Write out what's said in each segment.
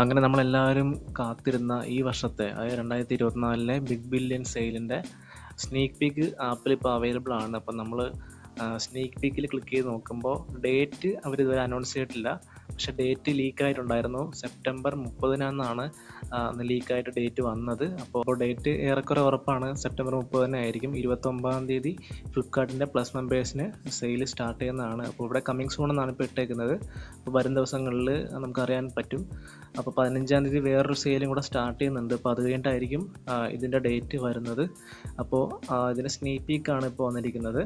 അങ്ങനെ നമ്മളെല്ലാവരും കാത്തിരുന്ന ഈ വർഷത്തെ അതായത് രണ്ടായിരത്തി ഇരുപത്തിനാലിലെ ബിഗ് ബില്യൺ സെയിലിന്റെ സ്നീക്ക് പീക്ക് ആപ്പിൽ ഇപ്പോൾ അവൈലബിൾ ആണ്. അപ്പം നമ്മൾ സ്നീക്ക് പീക്കിൽ ക്ലിക്ക് ചെയ്ത് നോക്കുമ്പോൾ ഡേറ്റ് അവർ ഇതുവരെ അനൗൺസ് ചെയ്തിട്ടില്ല. പക്ഷേ ഡേറ്റ് ലീക്ക് ആയിട്ടുണ്ടായിരുന്നു സെപ്റ്റംബർ മുപ്പതിനാണെന്നാണ് അന്ന് ലീക്കായിട്ട് ഡേറ്റ് വന്നത്. അപ്പോൾ ഡേറ്റ് ഏറെക്കുറെ ഉറപ്പാണ്. സെപ്റ്റംബർ മുപ്പത് തന്നെ ആയിരിക്കും. ഇരുപത്തൊമ്പതാം തീയതി ഫ്ലിപ്കാർട്ടിന്റെ പ്ലസ് മെമ്പേഴ്സിന് സെയിൽ സ്റ്റാർട്ട് ചെയ്യുന്നതാണ്. അപ്പോൾ ഇവിടെ കമ്മിങ് സൂൺ എന്നാണ് ഇപ്പോൾ ഇട്ടേക്കുന്നത്. അപ്പോൾ വരും ദിവസങ്ങളിൽ നമുക്കറിയാൻ പറ്റും. അപ്പോൾ പതിനഞ്ചാം തീയതി വേറൊരു സെയിലും കൂടെ സ്റ്റാർട്ട് ചെയ്യുന്നുണ്ട്. അപ്പോൾ അത് കഴിഞ്ഞിട്ടായിരിക്കും ഇതിന്റെ ഡേറ്റ് വരുന്നത്. അപ്പോൾ ഇതിന്റെ സ്നീപ്പീക്കാണ് ഇപ്പോൾ വന്നിരിക്കുന്നത്.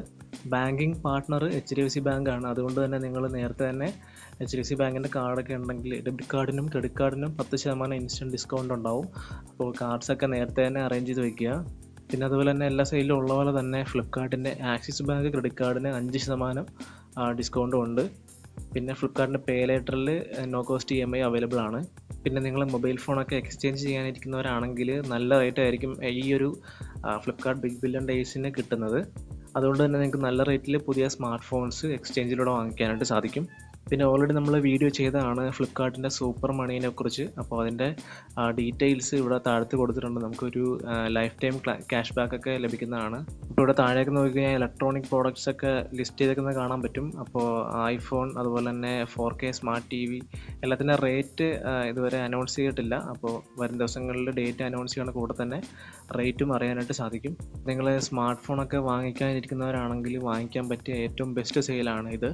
Banking partner H D F C ബാങ്കാണ് അതുകൊണ്ട് തന്നെ നിങ്ങൾ നേരത്തെ തന്നെ എച്ച് ഡി എഫ് സി ബാങ്കിന്റെ കാർഡൊക്കെ ഉണ്ടെങ്കിൽ ഡെബിറ്റ് കാർഡിനും ക്രെഡിറ്റ് കാർഡിനും പത്ത് ശതമാനം ഇൻസ്റ്റന്റ് ഡിസ്കൗണ്ട് ഉണ്ടാവും. അപ്പോൾ കാർഡ്സൊക്കെ നേരത്തെ തന്നെ അറേഞ്ച് ചെയ്ത് വയ്ക്കുക പിന്നെ അതുപോലെ തന്നെ എല്ലാ സൈഡിലും ഉള്ള പോലെ തന്നെ ഫ്ലിപ്കാർട്ടിന്റെ ആക്സിസ് ബാങ്ക് ക്രെഡിറ്റ് കാർഡിന് അഞ്ച് ശതമാനം ഡിസ്കൗണ്ടും ഉണ്ട്. പിന്നെ ഫ്ലിപ്കാർട്ടിന്റെ pay ലേറ്ററിൽ no cost E M I available ആണ്. പിന്നെ നിങ്ങൾ മൊബൈൽ ഫോണൊക്കെ എക്സ്ചേഞ്ച് ചെയ്യാനിരിക്കുന്നവരാണെങ്കിൽ നല്ല റേറ്റായിരിക്കും ഈ ഒരു ഫ്ലിപ്പ്കാർട്ട് ബിഗ് ബില്യൺ ഡേയ്സിന് കിട്ടുന്നത്. അതുകൊണ്ട് തന്നെ നിങ്ങൾക്ക് നല്ല റേറ്റിൽ പുതിയ സ്മാർട്ട് ഫോൺസ് എക്സ്ചേഞ്ചിലൂടെ വാങ്ങിക്കാനായിട്ട് സാധിക്കും. പിന്നെ ഓൾറെഡി നമ്മൾ വീഡിയോ ചെയ്തതാണ് ഫ്ലിപ്കാർട്ടിന്റെ സൂപ്പർ മണീനെ കുറിച്ച്. അപ്പോൾ അതിന്റെ ഡീറ്റെയിൽസ് ഇവിടെ താഴത്ത് കൊടുത്തിട്ടുണ്ട്. നമുക്കൊരു ലൈഫ് ടൈം ക്യാഷ് ബാക്ക് ഒക്കെ ലഭിക്കുന്നതാണ്. ഇപ്പോൾ ഇവിടെ താഴേക്ക് നോക്കിക്കഴിഞ്ഞാൽ ഇലക്ട്രോണിക് പ്രോഡക്റ്റ്സ് ഒക്കെ ലിസ്റ്റ് ചെയ്തേക്കുന്നത് കാണാൻ പറ്റും. അപ്പോൾ ഐഫോൺ അതുപോലെ തന്നെ four K smart T V എല്ലാത്തിന്റെ റേറ്റ് ഇതുവരെ അനൗൺസ് ചെയ്തിട്ടില്ല. അപ്പോൾ വരും ദിവസങ്ങളിൽ ഡേറ്റ് അനൗൺസ് ചെയ്യണ കൂടെ തന്നെ. റേറ്റും അറിയാനായിട്ട് സാധിക്കും. നിങ്ങൾ സ്മാർട്ട് ഫോണൊക്കെ വാങ്ങിക്കാനിരിക്കുന്നവരാണെങ്കിൽ വാങ്ങിക്കാൻ പറ്റിയ ഏറ്റവും ബെസ്റ്റ് സെയിലാണ് ഇത്.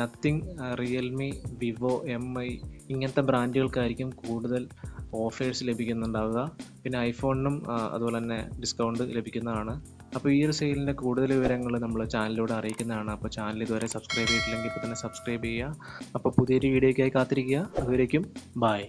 Nothing Realme Vivo M I ഇങ്ങനത്തെ ബ്രാൻഡുകൾക്കായിരിക്കും കൂടുതൽ ഓഫേഴ്സ് ലഭിക്കുന്നുണ്ടാവുക. പിന്നെ ഐഫോണിനും അതുപോലെ തന്നെ ഡിസ്കൗണ്ട് ലഭിക്കുന്നതാണ്. അപ്പോൾ ഈ ഒരു സെയിലിന്റെ കൂടുതൽ വിവരങ്ങൾ നമ്മൾ ചാനലിലൂടെ അറിയിക്കുന്നതാണ്. അപ്പോൾ ചാനൽ ഇതുവരെ സബ്സ്ക്രൈബ് ചെയ്തിട്ടില്ലെങ്കിൽ ഇപ്പോൾ തന്നെ സബ്സ്ക്രൈബ് ചെയ്യുക. അപ്പോൾ പുതിയൊരു വീഡിയോയ്ക്കായി കാത്തിരിക്കുക. അതുവരേക്കും ബായ്